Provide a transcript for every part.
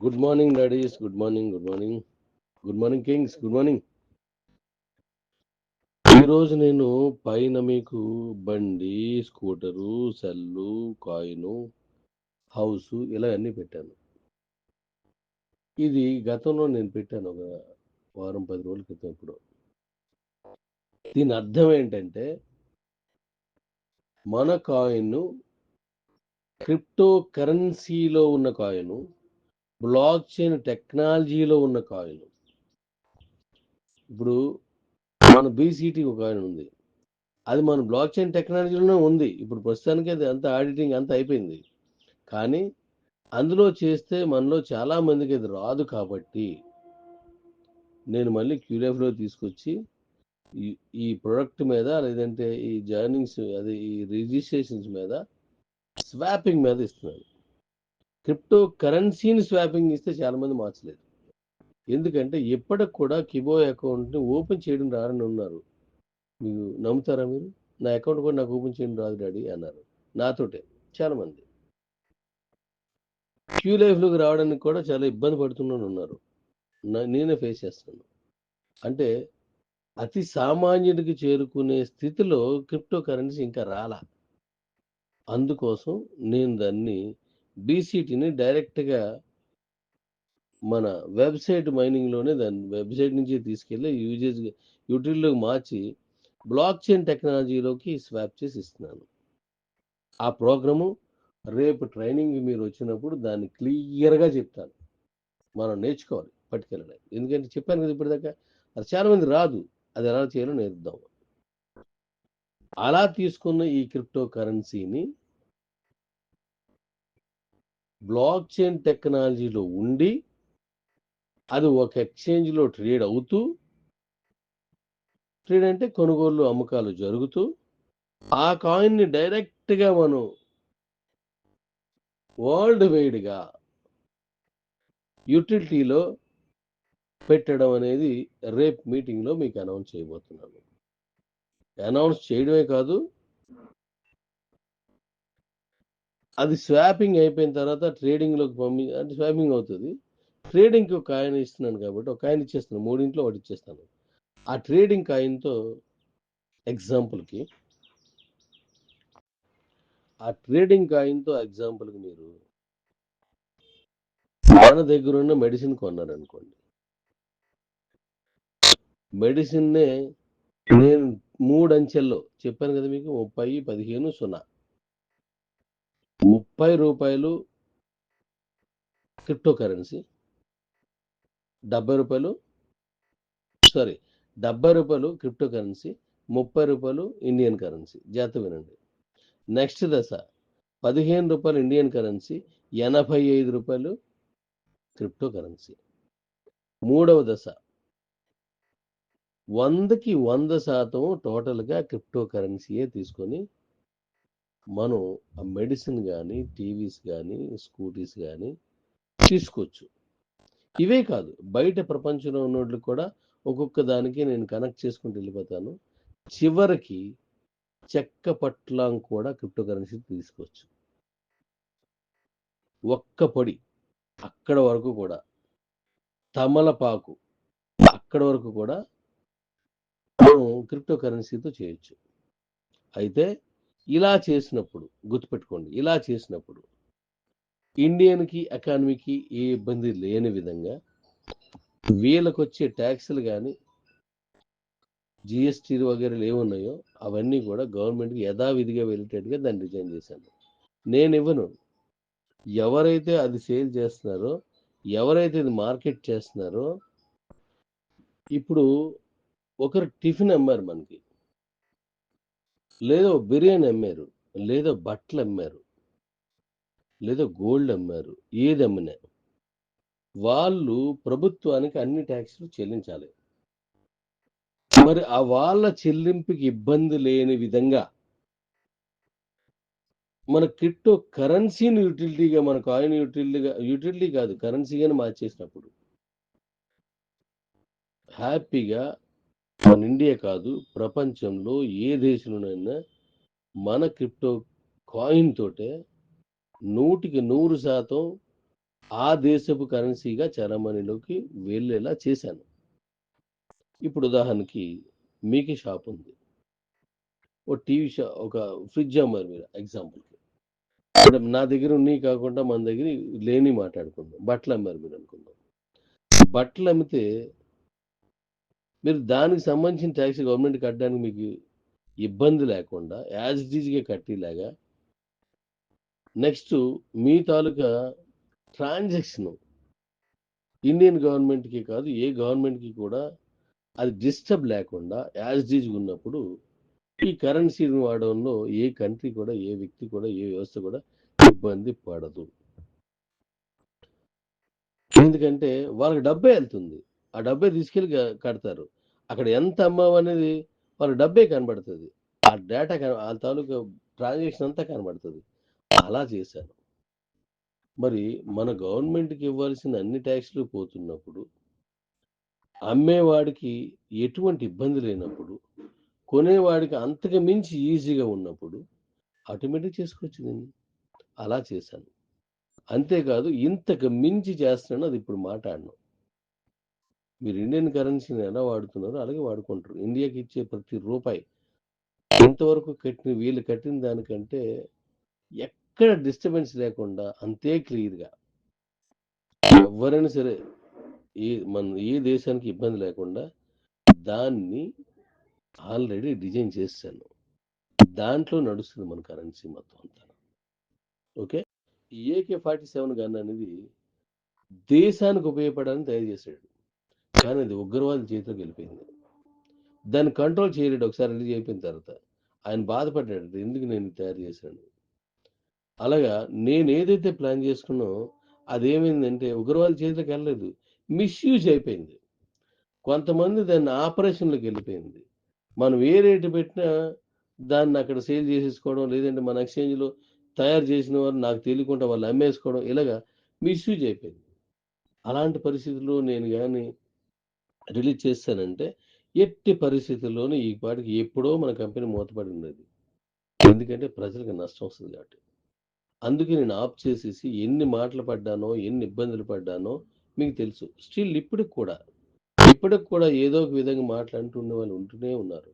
Good morning daddies good morning good morning good morning kings good morning ఈరోజు నేను పైన మీకు బండి స్కూటరు సెల్లు కాయిను హౌస్ ఇలా అన్నీ పెట్టాను. ఇది గతంలో నేను పెట్టాను ఒక వారం పది రోజుల క్రితం ఇప్పుడు దీని అర్థం ఏంటంటే మన కాయిన్ క్రిప్టో కరెన్సీలో ఉన్న కాయిన్ బ్లాక్ చైన్ టెక్నాలజీలో ఉన్న కాయిన్ ఇప్పుడు మన బీసీటీ ఒక కాయిన్ ఉంది. అది మన బ్లాక్ చైన్ టెక్నాలజీలోనే ఉంది. ఇప్పుడు ప్రస్తుతానికి అది అంత ఆడిటింగ్ అంతా అయిపోయింది. కానీ అందులో చేస్తే మనలో చాలా మందికి అది రాదు కాబట్టి నేను మళ్ళీ క్యూరియాఫ్లో తీసుకొచ్చి ఈ ఈ ప్రొడక్ట్ మీద లేదంటే ఈ జర్నింగ్స్ అది ఈ రిజిస్ట్రేషన్స్ మీద స్వాపింగ్ మీద ఇస్తున్నాను. క్రిప్టో కరెన్సీని స్వాపింగ్ ఇస్తే చాలా మంది మార్చలేదు. ఎందుకంటే ఎప్పటికి కూడా కిబో అకౌంట్ని ఓపెన్ చేయడం రారని ఉన్నారు. మీరు నమ్ముతారా మీరు? నా అకౌంట్ కూడా నాకు ఓపెన్ చేయడం రాదు డాడీ అన్నారు. నాతోటే చాలా మంది క్యూ లైఫ్లోకి రావడానికి కూడా చాలా ఇబ్బంది పడుతున్నాను ఉన్నారు. నేనే ఫేస్ చేస్తున్నాను అంటే అతి సామాన్యుడికి చేరుకునే స్థితిలో క్రిప్టో కరెన్సీ ఇంకా రాలా. అందుకోసం నేను దాన్ని బీసీటీని డైరెక్ట్గా మన వెబ్సైట్ మైనింగ్లోనే దాన్ని వెబ్సైట్ నుంచి తీసుకెళ్ళి యూజేజ్ యూటిలిటీలోకి మార్చి బ్లాక్ చైన్ టెక్నాలజీలోకి స్వాప్ చేసి ఇస్తున్నాను. ఆ ప్రోగ్రాము రేపు ట్రైనింగ్ మీరు వచ్చినప్పుడు దాన్ని క్లియర్గా చెప్తాను. మనం నేర్చుకోవాలి పట్టుకెళ్ళడం. ఎందుకంటే చెప్పాను కదా ఇప్పటిదాకా అది చాలా మంది రాదు. అది ఎలా చేయాలో నేర్పుదాం. అలా తీసుకున్న ఈ క్రిప్టో కరెన్సీని బ్లాక్ చైన్ టెక్నాలజీలో ఉండి అది ఒక ఎక్స్చేంజ్లో ట్రేడ్ అవుతూ ట్రేడ్ అంటే కొనుగోలు అమ్మకాలు జరుగుతూ ఆ కాయిన్ని డైరెక్ట్గా మనం వరల్డ్ వైడ్గా యూటిలిటీలో పెట్టడం అనేది రేపు మీటింగ్లో మీకు అనౌన్స్ చేయబోతున్నాను. అనౌన్స్ చేయడమే కాదు అది స్వాపింగ్ అయిపోయిన తర్వాత ట్రేడింగ్లోకి పంపి అంటే స్వాపింగ్ అవుతుంది. ట్రేడింగ్కి ఒక ఆయన ఇస్తున్నాను కాబట్టి ఒక ఆయన ఇచ్చేస్తాను మూడింట్లో ఒకటి ఇచ్చేస్తాను. ఆ ట్రేడింగ్ కాయిన్తో ఎగ్జాంపుల్కి ఆ ట్రేడింగ్ కాయిన్తో ఎగ్జాంపుల్కి మీరు మన దగ్గర ఉన్న మెడిసిన్ కొన్నారనుకోండి. మెడిసిన్నే నేను మూడు అంచెల్లో చెప్పాను కదా మీకు ముప్పై పదిహేను సున్నా. ముప్పై రూపాయలు క్రిప్టో కరెన్సీ డెబ్బై రూపాయలు సారీ డెబ్బై రూపాయలు క్రిప్టో కరెన్సీ ముప్పై రూపాయలు ఇండియన్ కరెన్సీ. జాగ్రత్త వినండి. నెక్స్ట్ దశ పదిహేను రూపాయలు ఇండియన్ కరెన్సీ ఎనభై ఐదు రూపాయలు క్రిప్టో కరెన్సీ మూడవ దశ వందకి వంద శాతం టోటల్గా క్రిప్టో కరెన్సీయే తీసుకొని మనం ఆ మెడిసిన్ కానీ టీవీస్ కానీ స్కూటీస్ కానీ తీసుకోవచ్చు. ఇవే కాదు బయట ప్రపంచంలో ఉన్నోళ్ళు కూడా ఒక్కొక్క దానికి నేను కనెక్ట్ చేసుకుంటూ వెళ్ళిపోతాను. చివరికి చెక్క పట్లం కూడా క్రిప్టో కరెన్సీ తీసుకోవచ్చు. ఒక్క పొడి అక్కడ వరకు కూడా. తమలపాకు అక్కడ వరకు కూడా మనం క్రిప్టో కరెన్సీతో చేయొచ్చు. అయితే ఇలా చేసినప్పుడు గుర్తుపెట్టుకోండి ఇలా చేసినప్పుడు ఇండియన్కి ఎకానమీకి ఏ ఇబ్బంది లేని విధంగా వీళ్ళకు వచ్చే ట్యాక్సులు కానీ జిఎస్టీ వగేరాలు ఏమున్నాయో అవన్నీ కూడా గవర్నమెంట్కి యథావిధిగా వెళ్ళేటట్టుగా దాన్ని డిజైన్ చేశాను. నేను ఇవ్వను. ఎవరైతే అది సేల్ చేస్తున్నారో ఎవరైతే ఇది మార్కెట్ చేస్తున్నారో ఇప్పుడు ఒకరు టిఫిన్ అమ్మారు మనకి. లేదో బిర్యానీ అమ్మారు లేదో బట్టలు అమ్మారు లేదో గోల్డ్ అమ్మారు ఏది అమ్మినా. వాళ్ళు ప్రభుత్వానికి అన్ని ట్యాక్స్లు చెల్లించాలి. మరి ఆ వాళ్ళ చెల్లింపుకి ఇబ్బంది లేని విధంగా మన క్రిప్టో కరెన్సీని యూటిలిటీగా మన కాయిన్ యూటిలిటీగా యూటిలిటీ కాదు కరెన్సీగానే మార్చేసినప్పుడు హ్యాపీగా మన ఇండియా కాదు ప్రపంచంలో ఏ దేశంలోనైనా మన క్రిప్టో కాయిన్ తోటే నూటికి నూరు శాతం ఆ దేశపు కరెన్సీగా చరమణిలోకి వెళ్ళేలా చేశాను. ఇప్పుడు ఉదాహరణకి మీకే షాప్ ఉంది. ఓ టీవీ షా ఒక ఫ్రిడ్జ్ అమ్మారు మీరు ఎగ్జాంపుల్కి. నా దగ్గర ఉన్నాయి కాకుండా మన దగ్గర లేని మాట్లాడుకుందాం. బట్టలు అమ్మారు మీరు అనుకుందాం. బట్టలు అమ్మితే మీరు దానికి సంబంధించిన ట్యాక్స్ గవర్నమెంట్ కట్టడానికి మీకు ఇబ్బంది లేకుండా యాజ్ డీజ్గా కట్టేలాగా నెక్స్ట్ మీ తాలూకా ట్రాన్సాక్షన్ ఇండియన్ గవర్నమెంట్కి కాదు ఏ గవర్నమెంట్కి కూడా అది డిస్టర్బ్ లేకుండా యాజ్ డీజ్ ఉన్నప్పుడు ఈ కరెన్సీని వాడడంలో ఏ కంట్రీ కూడా ఏ వ్యక్తి కూడా ఏ వ్యవస్థ కూడా ఇబ్బంది పడదు. ఎందుకంటే వాళ్ళకి డబ్బే వెళ్తుంది. ఆ డబ్బే తీసుకెళ్ళి కడతారు. అక్కడ ఎంత అమ్మావు అనేది వాళ్ళ డబ్బే కనబడుతుంది. ఆ డేటా కన- ఆ తాలూకా ట్రాన్సాక్షన్ అంతా కనబడుతుంది. అలా చేశాను మరి మన గవర్నమెంట్కి ఇవ్వాల్సిన అన్ని ట్యాక్స్లు పోతున్నప్పుడు అమ్మేవాడికి ఎటువంటి ఇబ్బంది లేనప్పుడు కొనేవాడికి అంతకు మించి ఈజీగా ఉన్నప్పుడు ఆటోమేటిక్ చేసుకోవచ్చు అలా చేశాను. అంతేకాదు ఇంతకు మించి చేస్తున్నాను అది ఇప్పుడు మాట్లాడను. మీరు ఇండియన్ కరెన్సీని ఎలా వాడుతున్నారో అలాగే వాడుకుంటారు. ఇండియాకి ఇచ్చే ప్రతి రూపాయి ఇంతవరకు కట్టిన వీళ్ళు కట్టిన దానికంటే ఎక్కడ డిస్టర్బెన్స్ లేకుండా అంతే క్లియర్గా ఎవరైనా సరే ఏ మన ఏ దేశానికి ఇబ్బంది లేకుండా దాన్ని ఆల్రెడీ డిజైన్ చేశాను. దాంట్లో నడుస్తుంది మన కరెన్సీ మొత్తం అంతా. Okay AK forty seven gun అనేది దేశానికి ఉపయోగపడాలని తయారు చేశాడు. కానీ అది ఉగ్రవాదుల చేతిలోకి వెళ్ళిపోయింది. దాన్ని కంట్రోల్ చేయలేడు ఒకసారి రిలీజ్ అయిపోయిన తర్వాత. ఆయన బాధపడ్డాడు ఎందుకు నేను తయారు చేశాను? అలాగా నేను ఏదైతే ప్లాన్ చేసుకున్నో అదేమైందంటే ఉగ్రవాద చేతిలోకి వెళ్ళలేదు. మిస్యూజ్ అయిపోయింది. కొంతమంది దాన్ని ఆపరేషన్లోకి వెళ్ళిపోయింది. మనం ఏ రేటు పెట్టినా దాన్ని అక్కడ సేల్ చేసేసుకోవడం లేదంటే మన ఎక్స్చేంజ్లో తయారు చేసిన వారు నాకు తెలియకుండా వాళ్ళు అమ్మేసుకోవడం ఇలాగా మిస్యూజ్ అయిపోయింది. అలాంటి పరిస్థితుల్లో నేను కానీ రిలీజ్ చేస్తానంటే ఎట్టి పరిస్థితుల్లోనూ ఈ పాటికి ఎప్పుడో మన కంపెనీ మూతపడి ఉండేది ఎందుకంటే ప్రజలకు నష్టం వస్తుంది కాబట్టి. అందుకే నేను ఆఫ్ చేసేసి ఎన్ని మాటలు పడ్డానో ఎన్ని ఇబ్బందులు పడ్డానో మీకు తెలుసు. స్టిల్ ఇప్పటికి కూడా ఇప్పటికి కూడా ఏదో ఒక విధంగా మాట్లాడుతుండే వాళ్ళు ఉంటూనే ఉన్నారు.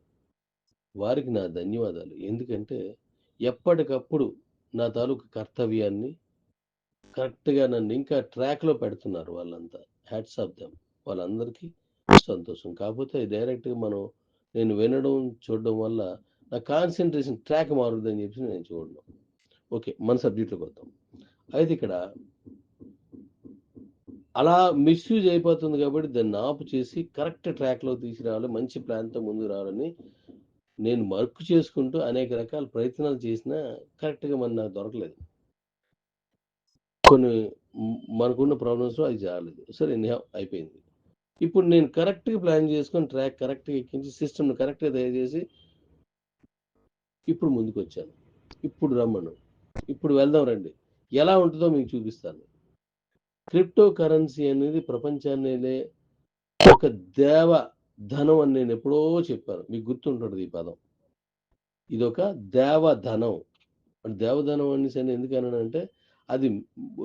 వారికి నా ధన్యవాదాలు. ఎందుకంటే ఎప్పటికప్పుడు నా తాలూకు కర్తవ్యాన్ని కరెక్ట్గా నన్ను ఇంకా ట్రాక్లో పెడుతున్నారు వాళ్ళంతా. హ్యాట్స్ ఆఫ్ దెమ్ వాళ్ళందరికీ. సంతోషం. కాకపోతే డైరెక్ట్గా మనం నేను వినడం చూడడం వల్ల నా కాన్సన్ట్రేషన్ ట్రాక్ మారుతుందని చెప్పి నేను చూడడం ఓకే మన సబ్జెక్టులకు వద్దాం. అయితే ఇక్కడ అలా మిస్యూజ్ అయిపోతుంది కాబట్టి దాన్ని ఆపు చేసి కరెక్ట్ ట్రాక్లో తీసుకురావాలి మంచి ప్లాన్తో ముందుకు రావాలని నేను వర్క్ చేసుకుంటూ అనేక రకాల ప్రయత్నాలు చేసినా కరెక్ట్గా మన నాకు దొరకలేదు. కొన్ని మనకున్న ప్రాబ్లమ్స్ అది జరగలేదు. సరే అయిపోయింది. ఇప్పుడు నేను కరెక్ట్గా ప్లాన్ చేసుకొని ట్రాక్ కరెక్ట్గా ఎక్కించి సిస్టమ్ను కరెక్ట్గా తయారు చేసి ఇప్పుడు ముందుకు వచ్చాను ఇప్పుడు రమ్మను. ఇప్పుడు వెళ్దాం రండి. ఎలా ఉంటుందో మీకు చూపిస్తాను. క్రిప్టో కరెన్సీ అనేది ప్రపంచాన్నేలే ఒక దేవ ధనం అని నేను ఎప్పుడో చెప్పాను. మీకు గుర్తుంటుంది ఈ పదం. ఇది ఒక దేవధనం అంటే దేవధనం అనేసి అని ఎందుకు అది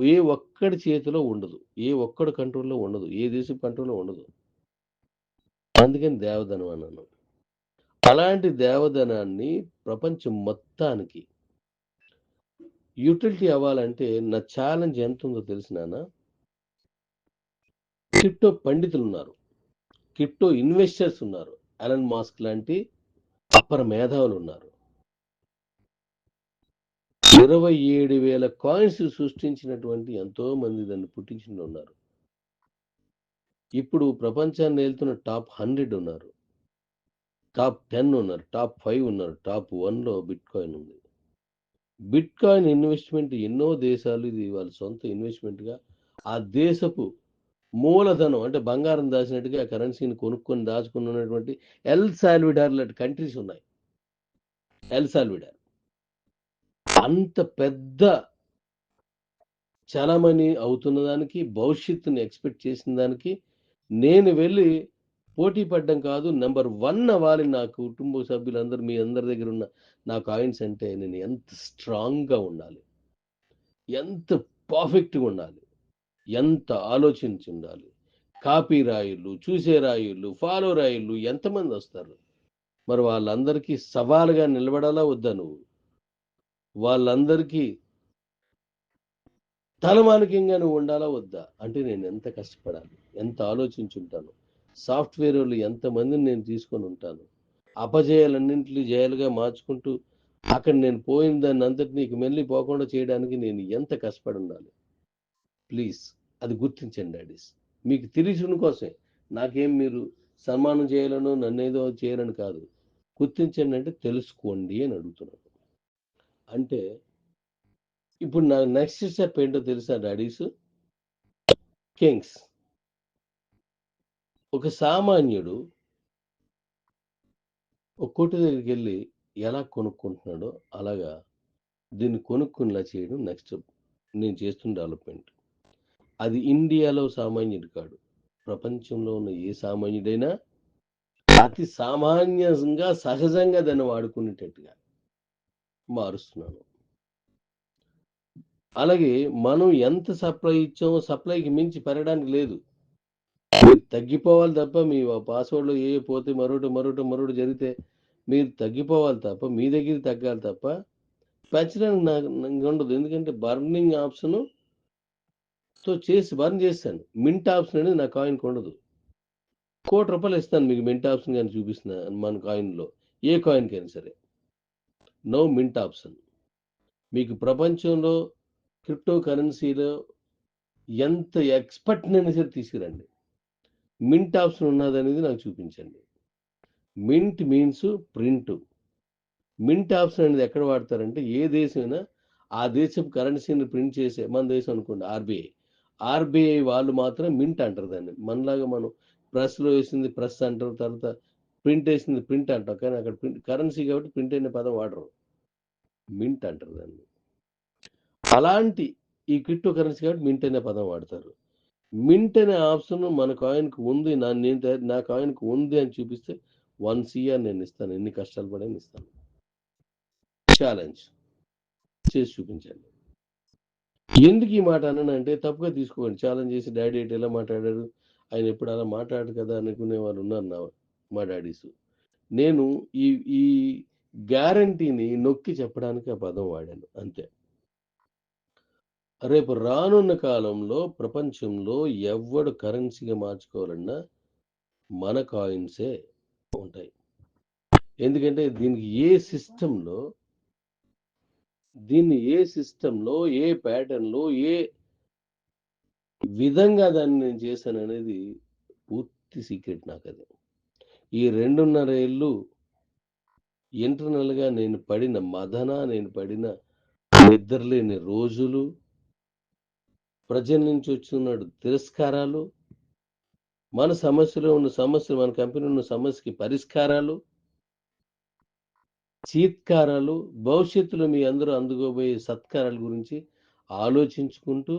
ఏ ఒక్కడి చేతిలో ఉండదు. ఏ ఒక్కడి కంట్రోల్లో ఉండదు. ఏ దేశం కంట్రోల్లో ఉండదు. అందుకని దేవధనం అన్నాను. అలాంటి దేవధనాన్ని ప్రపంచం మొత్తానికి యూటిలిటీ అవ్వాలంటే నా ఛాలెంజ్ ఎంత ఉందో తెలిసినానా క్రిప్టో పండితులు ఉన్నారు క్రిప్టో ఇన్వెస్టర్స్ ఉన్నారు. అలన్ మాస్క్ లాంటి అప్పర మేధావులు ఉన్నారు. ఇరవై ఏడు వేల కాయిన్స్ సృష్టించినటువంటి ఎంతో మంది దాన్ని పుట్టించిన ఉన్నారు. ఇప్పుడు ప్రపంచాన్ని వెళ్తున్న టాప్ హండ్రెడ్ ఉన్నారు. టాప్ టెన్ ఉన్నారు టాప్ ఫైవ్ ఉన్నారు టాప్ వన్లో బిట్ కాయిన్ ఉంది. బిట్ కాయిన్ ఇన్వెస్ట్మెంట్ ఎన్నో దేశాలు ఇది వాళ్ళ సొంత ఇన్వెస్ట్మెంట్గా ఆ దేశపు మూలధనం అంటే బంగారం దాచినట్టుగా ఆ కరెన్సీని కొనుక్కొని దాచుకుని ఉన్నటువంటి ఎల్ సాల్విడార్ లాంటి కంట్రీస్ ఉన్నాయి. ఎల్ సాల్విడార్ అంత పెద్ద చలమణి అవుతున్న దానికి భవిష్యత్తుని ఎక్స్పెక్ట్ చేసిన దానికి నేను వెళ్ళి పోటీ పడ్డం కాదు నెంబర్ వన్ అవ్వాలి నా కుటుంబ సభ్యులందరూ మీ అందరి దగ్గర ఉన్న నా కాయిన్స్ అంటే నేను ఎంత స్ట్రాంగ్గా ఉండాలి ఎంత పర్ఫెక్ట్గా ఉండాలి ఎంత ఆలోచించి ఉండాలి కాపీ రాయుళ్ళు చూసే రాయుళ్ళు ఫాలో రాయుళ్ళు ఎంతమంది వస్తారు? మరి వాళ్ళందరికీ సవాలుగా నిలబడాలా వద్దా నువ్వు? వాళ్ళందరికీ తలమానికంగా నువ్వు ఉండాలా వద్దా? అంటే నేను ఎంత కష్టపడాలి? ఎంత ఆలోచించుంటాను? సాఫ్ట్వేర్ వాళ్ళు ఎంతమందిని నేను తీసుకొని ఉంటాను? అపజయాలన్నింటినీ జయాలుగా మార్చుకుంటూ అక్కడ నేను పోయిన దాన్ని అంతటి నీకు మళ్ళీ పోకుండా చేయడానికి నేను ఎంత కష్టపడి ఉండాలి ప్లీజ్ అది గుర్తించండి డాడీస్. మీకు తెలిసిన కోసమే. నాకేం మీరు సన్మానం చేయాలను నన్నేదో చేయాలని కాదు. గుర్తించండి అంటే తెలుసుకోండి అని అడుగుతున్నాను. అంటే ఇప్పుడు నా నెక్స్ట్ స్టెప్ ఏంటో తెలుసా డాడీస్? కింగ్స్. ఒక సామాన్యుడు ఒక కొట్టు దగ్గరికి వెళ్ళి ఎలా కొనుక్కుంటున్నాడో అలాగా దీన్ని కొనుక్కునేలా చేయడం నెక్స్ట్ నేను చేస్తున్న డెవలప్మెంట్ అది ఇండియాలో సామాన్యుడు కాడు. ప్రపంచంలో ఉన్న ఏ సామాన్యుడైనా అతి సామాన్యంగా సహజంగా దాన్ని వాడుకునేటట్టుగా. మారుస్తున్నాను. అలాగే మనం ఎంత సప్లై ఇచ్చామో సప్లైకి మించి పెరగడానికి లేదు. తగ్గిపోవాలి తప్ప మీ పాస్వర్డ్లో ఏ పోతే మరొకటి మరొకటి మరొకటి జరిగితే మీరు తగ్గిపోవాలి తప్ప మీ దగ్గర తగ్గాలి తప్ప పెంచడానికి నాకు ఉండదు. ఎందుకంటే బర్నింగ్ ఆప్షన్తో చేసి బర్న్ చేస్తాను. మింట్ ఆప్షన్ అనేది నా కాయిన్కి ఉండదు. కోటి రూపాయలు ఇస్తాను మీకు మింట్ ఆప్షన్ కానీ చూపిస్తున్నా మన కాయిన్లో. ఏ కాయిన్కి అయినా సరే. No mint option. మీకు ప్రపంచంలో క్రిప్టో కరెన్సీలో ఎంత ఎక్స్పర్ట్ అయినా సరే తీసుకురండి. మింట్ ఆప్షన్ ఉన్నది అనేది నాకు చూపించండి. Mint means print. Mint option అనేది ఎక్కడ వాడతారంటే ఏ దేశమైనా ఆ దేశం కరెన్సీని ప్రింట్ చేసే మన దేశం అనుకోండి ఆర్బీఐ. ఆర్బీఐ వాళ్ళు మాత్రం మింట్ అంటారు దాన్ని. మనలాగా మనం ప్రెస్లో వేసింది ప్రెస్ అంటారు తర్వాత ప్రింట్ వేసింది ప్రింట్ అంటాం కానీ అక్కడ ప్రింట్ కరెన్సీ కాబట్టి ప్రింట్ అయిన పదం వాడరు. మింట్ అంటారు దాన్ని. అలాంటి ఈ క్రిప్టో కరెన్సీ కాబట్టి మింట్ అనే పదం వాడతారు. మింట్ అనే ఆప్షన్ మన కాయిన్కి ఉంది. నా నేను తయారు- నా కాయిన్కి ఉంది అని చూపిస్తే వన్ సిఆర్ నేను ఇస్తాను. ఎన్ని కష్టాలు పడని ఇస్తాను. ఛాలెంజ్. చేసి చూపించండి ఎందుకు ఈ మాట అంటే తప్పుగా తీసుకోండి ఛాలెంజ్ చేసి డాడీ ఎటు ఎలా మాట్లాడారు? ఆయన ఎప్పుడు అలా మాట్లాడు కదా అనుకునే వాళ్ళు ఉన్నారు నా మా డాడీస్ నేను ఈ ఈ గ్యారంటీని నొక్కి చెప్పడానికి ఆ పదం వాడాను అంతే. రేపు రానున్న కాలంలో ప్రపంచంలో ఎవడు కరెన్సీగా మార్చుకోవాలన్నా మన కాయిన్సే ఉంటాయి. ఎందుకంటే దీనికి ఏ సిస్టంలో దీన్ని ఏ సిస్టంలో ఏ ప్యాటర్న్లో ఏ విధంగా దాన్ని నేను చేశాను అనేది పూర్తి సీక్రెట్ నాకు అది ఈ రెండున్నర ఏళ్ళు ఇంటర్నల్గా నేను పడిన మదన నేను పడిన నిద్రలేని రోజులు ప్రజల నుంచి వచ్చినాడు తిరస్కారాలు మన సమస్యలో ఉన్న సమస్యలు మన కంపెనీ ఉన్న సమస్యకి పరిష్కారాలు చీత్కారాలు భవిష్యత్తులో మీ అందరూ అందుకోబోయే సత్కారాల గురించి ఆలోచించుకుంటూ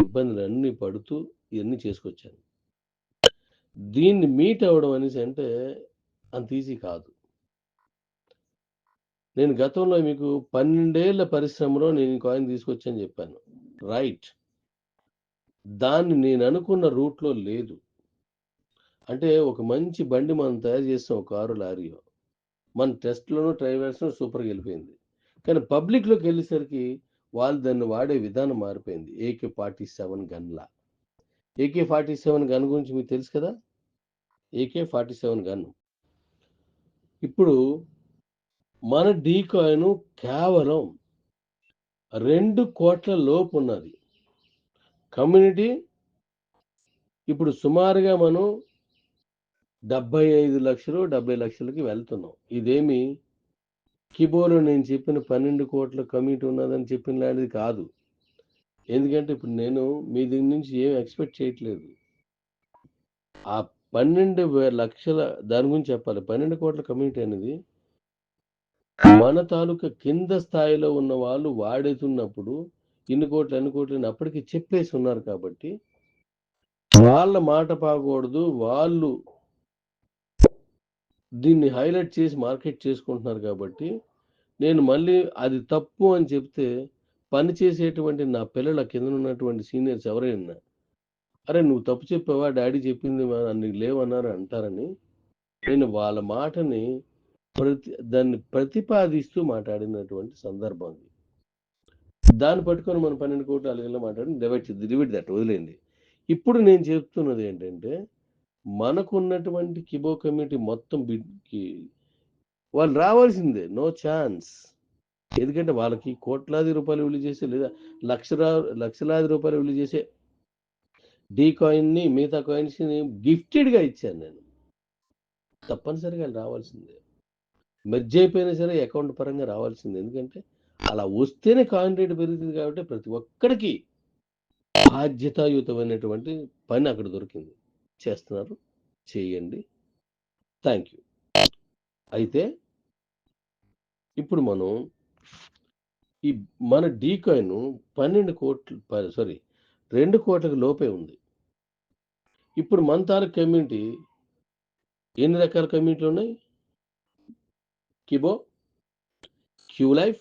ఇబ్బందులు అన్నీ పడుతూ ఇవన్నీ చేసుకొచ్చాను. దీన్ని మీట్ అవ్వడం అనేసి అంటే అంత ఈజీ కాదు. నేను గతంలో మీకు పన్నెండేళ్ళ పరిశ్రమలో నేను కాయిన్ తీసుకొచ్చని చెప్పాను. రైట్ దాన్ని నేను అనుకున్న రూట్లో లేదు. అంటే ఒక మంచి బండి మనం తయారు చేస్తాం ఒక కారు లారీయో మన టెస్ట్లోనూ ట్రైవర్స్లో సూపర్గా వెళ్ళిపోయింది. కానీ పబ్లిక్లోకి వెళ్ళేసరికి వాళ్ళు దాన్ని వాడే విధానం మారిపోయింది. ఏకే ఫార్టీ సెవెన్ గన్లా ఏకే ఫార్టీ సెవెన్ గన్ గురించి మీకు తెలుసు కదా? ఏకే ఫార్టీ సెవెన్ గన్ను ఇప్పుడు మన డీ కాయిన్ కేవలం రెండు కోట్ల లోపు ఉన్నది. కమ్యూనిటీ ఇప్పుడు సుమారుగా మనం డెబ్బై ఐదు లక్షలు డెబ్బై లక్షలకి వెళ్తున్నాం. ఇదేమి కిబోలో నేను చెప్పిన పన్నెండు కోట్ల కమిటీ ఉన్నదని చెప్పిన లాంటిది కాదు. ఎందుకంటే ఇప్పుడు నేను మీ దగ్గర నుంచి ఏం ఎక్స్పెక్ట్ చేయట్లేదు. ఆ పన్నెండు లక్షల దాని గురించి చెప్పాలి. పన్నెండు కోట్ల కమ్యూనిటీ అనేది మన తాలూకా కింద స్థాయిలో ఉన్న వాళ్ళు వాడుతున్నప్పుడు ఇన్ని కోట్లు అన్ని కోట్లు అని అప్పటికి చెప్పేసి ఉన్నారు కాబట్టి వాళ్ళ మాట పాకూడదు. వాళ్ళు దీన్ని హైలైట్ చేసి మార్కెట్ చేసుకుంటున్నారు కాబట్టి నేను మళ్ళీ అది తప్పు అని చెప్తే పని చేసేటువంటి నా పిల్లల కింద ఉన్నటువంటి సీనియర్స్ ఎవరైనా అరే నువ్వు తప్పు చెప్పావా? డాడీ చెప్పింది మా- నన్ను లేవన్నారు అంటారని నేను వాళ్ళ మాటని ప్రతి దాన్ని ప్రతిపాదిస్తూ మాట్లాడినటువంటి సందర్భం అది. దాన్ని పట్టుకొని మనం పన్నెండు కోట్లు అలగల్లో మాట్లాడి డివైడ్ డివైడ్ దట్ వదిలేండి ఇప్పుడు నేను చెప్తున్నది ఏంటంటే మనకున్నటువంటి కిబో కమిటీ మొత్తం బిడ్కి వాళ్ళు రావాల్సిందే నో ఛాన్స్. ఎందుకంటే వాళ్ళకి కోట్లాది రూపాయలు విలువ చేసే లేదా లక్ష లక్షలాది రూపాయలు విలువ చేసే డీ కాయిన్ని మిగతా కాయిన్స్ని గిఫ్టెడ్గా ఇచ్చాను నేను. తప్పనిసరిగా వాళ్ళు రావాల్సిందే. మెర్జ్ అయిపోయినా సరే అకౌంట్ పరంగా రావాల్సిందే. ఎందుకంటే అలా వస్తేనే కాయిన్ రేట్ పెరుగుతుంది కాబట్టి ప్రతి ఒక్కడికి బాధ్యతాయుతమైనటువంటి పని అక్కడ దొరికింది. చేస్తున్నారు. చేయండి. Thank you. అయితే ఇప్పుడు మనం ఈ మన డీ కాయిన్ పన్నెండు కోట్లు సారీ రెండు కోట్లకు లోపే ఉంది. ఇప్పుడు మన తాలూకు కమ్యూనిటీ ఎన్ని రకాల కమ్యూనిటీలు ఉన్నాయి? Kibo Q life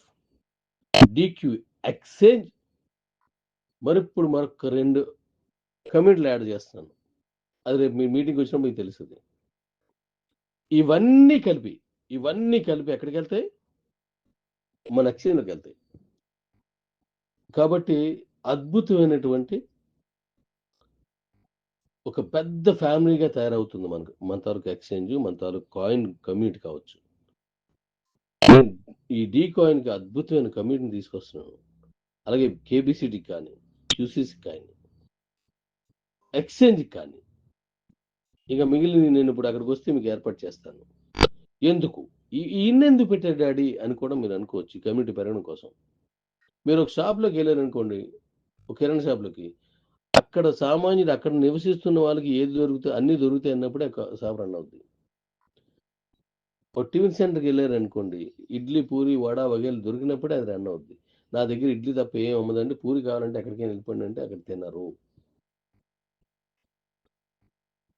DQ exchange. మరి ఇప్పుడు మరొక రెండు కమ్యూనిటీలు యాడ్ చేస్తున్నాను. అది రేపు మీ మీటింగ్ వచ్చినప్పుడు మీకు తెలుస్తుంది. ఇవన్నీ కలిపి ఇవన్నీ కలిపి ఎక్కడికి వెళ్తాయి? మన ఎక్స్చేంజ్లోకి వెళ్తాయి. కాబట్టి అద్భుతమైనటువంటి ఒక పెద్ద ఫ్యామిలీగా తయారవుతుంది మనకు మన తాలూకు ఎక్స్చేంజ్ మన తాలూకు కాయిన్ కమ్యూనిటీ కావచ్చు. ఈ డీ కాయిన్కి అద్భుతమైన కమ్యూనిటీని తీసుకొస్తున్నాను. అలాగే కేబిసిటీకి కానీ క్యూసీసీకి కానీ ఎక్స్చేంజ్కి కానీ. ఇక మిగిలిన నేను ఇప్పుడు అక్కడికి వస్తే మీకు ఏర్పాటు చేస్తాను. ఎందుకు? ఈ- ఈయనెందుకు పెట్టారు డాడీ అని కూడా మీరు అనుకోవచ్చు ఈ కమ్యూనిటీ పెరగడం కోసం. మీరు ఒక షాప్లోకి వెళ్ళారు అనుకోండి కిరాణా షాప్లోకి. అక్కడ సామాన్యుడు అక్కడ నివసిస్తున్న వాళ్ళకి ఏది దొరుకుతాయి అన్ని దొరుకుతాయి అన్నప్పుడే షాప్ రన్ అవుతుంది ఒక టిఫిన్ సెంటర్కి వెళ్ళారు అనుకోండి ఇడ్లీ పూరి వడ వగేలు దొరికినప్పుడే అది రన్ అవుద్ది. నా దగ్గర ఇడ్లీ తప్ప ఏం అమ్మదండి. పూరి కావాలంటే ఎక్కడికైనా వెళ్ళిపోండి అంటే అక్కడ తిన్నారు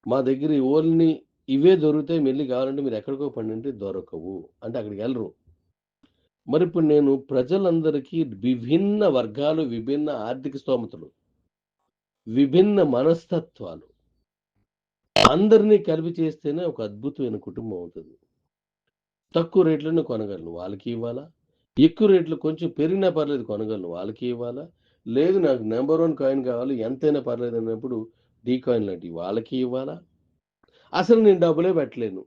మా దగ్గర ఓల్ని ఇవే దొరుకుతాయి. మెల్లి కావాలంటే మీరు ఎక్కడికో పండి అంటే దొరకవు. అంటే అక్కడికి వెళ్ళరు. మరి ఇప్పుడు నేను ప్రజలందరికీ విభిన్న వర్గాలు విభిన్న ఆర్థిక స్తోమతలు విభిన్న మనస్తత్వాలు అందరినీ కలిపి చేస్తేనే ఒక అద్భుతమైన కుటుంబం అవుతుంది. తక్కువ రేట్లను కొనగలను వాళ్ళకి ఇవ్వాలా? ఎక్కువ రేట్లు కొంచెం పెరిగినా పర్లేదు కొనగలను వాళ్ళకి ఇవ్వాలా? లేదు నాకు నెంబర్ వన్ కాయిన్ కావాలి ఎంతైనా పర్లేదు అన్నప్పుడు డీ కాయిన్ లాంటివి వాళ్ళకి ఇవ్వాలా? అసలు నేను డబ్బులే పెట్టలేను.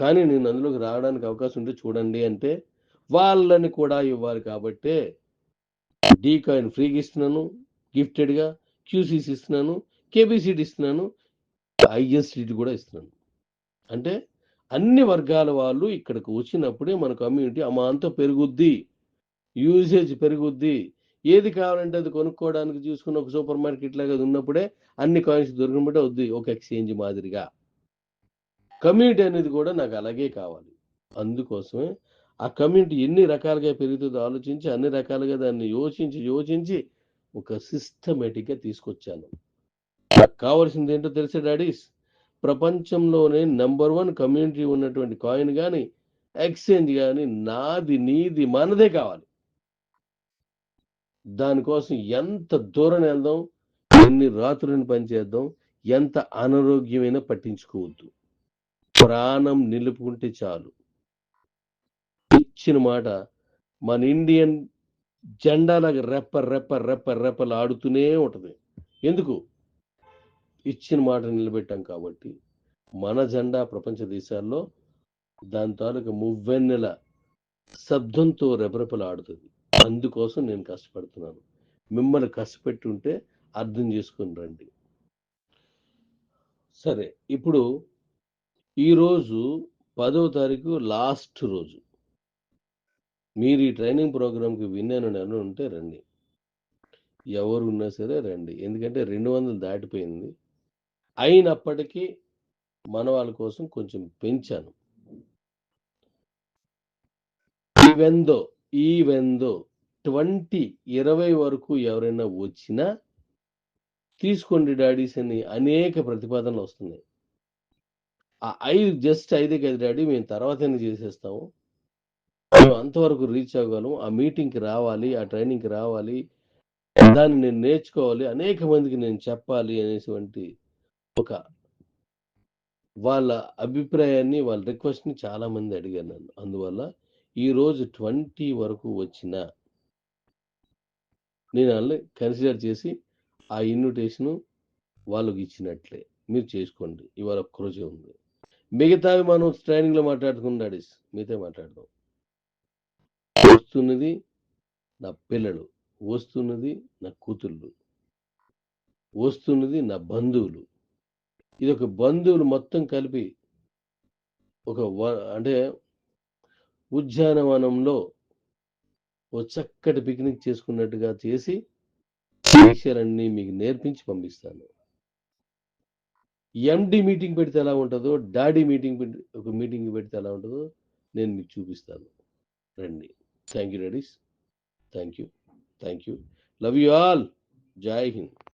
కానీ నేను అందులోకి రావడానికి అవకాశం ఉంటే చూడండి అంటే వాళ్ళని కూడా ఇవ్వాలి కాబట్టే డీ కాయిన్ ఫ్రీగా ఇస్తున్నాను గిఫ్టెడ్గా క్యూసీసీ ఇస్తున్నాను కేబీసీడీ ఇస్తున్నాను ఐఎస్సిటీ కూడా ఇస్తున్నాను. అంటే అన్ని వర్గాల వాళ్ళు ఇక్కడికి వచ్చినప్పుడే మన కమ్యూనిటీ అమాంతో పెరుగుద్ది యూసేజ్ పెరుగుద్ది. ఏది కావాలంటే అది కొనుక్కోవడానికి చూసుకున్న ఒక సూపర్ మార్కెట్ లాగా అది ఉన్నప్పుడే అన్ని కాయిన్స్ దొరికినప్పుడే వద్ది ఒక ఎక్స్చేంజ్ మాదిరిగా. కమ్యూనిటీ అనేది కూడా నాకు అలాగే కావాలి. అందుకోసమే ఆ కమ్యూనిటీ ఎన్ని రకాలుగా పెరుగుతుందో ఆలోచించి అన్ని రకాలుగా దాన్ని యోచించి యోచించి ఒక సిస్టమేటిక్గా తీసుకొచ్చాను. నాకు కావాల్సింది ఏంటో తెలిసే డాడీస్? ప్రపంచంలోనే నెంబర్ వన్ కమ్యూనిటీ ఉన్నటువంటి కాయిన్ కానీ ఎక్స్చేంజ్ కానీ నాది నీది మనదే కావాలి. దానికోసం ఎంత దూరం వెళ్దాం ఎన్ని రాత్రులను పనిచేద్దాం ఎంత అనారోగ్యమైనా పట్టించుకోవద్దు. ప్రాణం నిలుపుకుంటే చాలు. ఇచ్చిన మాట. మన ఇండియన్ జెండాలాగా రెప్ప రెప్ప రెప్ప రెప్పలు ఆడుతూనే ఉంటుంది. ఎందుకు? ఇచ్చిన మాట నిలబెట్టాం కాబట్టి. మన జెండా ప్రపంచ దేశాల్లో దాని తాలూకు మువ్వెన్నెల శబ్దంతో రెపరెపలు ఆడుతుంది. అందుకోసం నేను కష్టపడుతున్నాను. మిమ్మల్ని కష్టపెట్టి ఉంటే అర్థం చేసుకుని రండి. సరే ఇప్పుడు ఈరోజు పదవ తారీఖు లాస్ట్ రోజు. మీరు ఈ ట్రైనింగ్ ప్రోగ్రామ్కి విన్నాను అని ఉంటే రండి. ఎవరు ఉన్నా సరే రండి. ఎందుకంటే రెండు వందలు దాటిపోయింది. అయినప్పటికీ మన వాళ్ళ కోసం కొంచెం పెంచాను. ఈవెందో ఈవెందో ట్వంటీ ఇరవై వరకు ఎవరైనా వచ్చినా తీసుకోండి డాడీస్ అని అనేక ప్రతిపాదనలు వస్తున్నాయి. ఐదు జస్ట్ ఐదే కదా డాడీ మేము తర్వాత చేసేస్తాము. మేము అంతవరకు రీచ్ అవ్వగలం ఆ మీటింగ్కి రావాలి ఆ ట్రైనింగ్కి రావాలి. దాన్ని నేను నేర్చుకోవాలి. అనేక మందికి నేను చెప్పాలి అనేటువంటి ఒక వాళ్ళ అభిప్రాయాన్ని వాళ్ళ రిక్వెస్ట్ని చాలా మంది అడిగారు నన్ను. అందువల్ల ఈరోజు ట్వంటీ వరకు వచ్చిన నేను వాళ్ళని కన్సిడర్ చేసి ఆ ఇన్విటేషను వాళ్ళకి ఇచ్చినట్లే. మీరు చేసుకోండి. ఇవాళ ఒక్కరోజే ఉంది. మిగతావి మనం ట్రైనింగ్లో మాట్లాడుకున్నాడు మిగతా మాట్లాడదాం. వస్తున్నది నా పిల్లలు వస్తున్నది నా కూతుళ్ళు వస్తున్నది నా బంధువులు. ఇది ఒక బంధువులు మొత్తం కలిపి ఒక అంటే ఉద్యానవనంలో ఓ చక్కటి పిక్నిక్ చేసుకున్నట్టుగా చేసి విషయాలన్నీ మీకు నేర్పించి పంపిస్తాను. ఎండి మీటింగ్ పెడితే ఎలా ఉంటుందో డాడీ మీటింగ్ పెట్టి ఒక మీటింగ్ పెడితే ఎలా ఉంటుందో నేను మీకు చూపిస్తాను. రండి. Thank you Redis thank you thank you love you all Jai Hind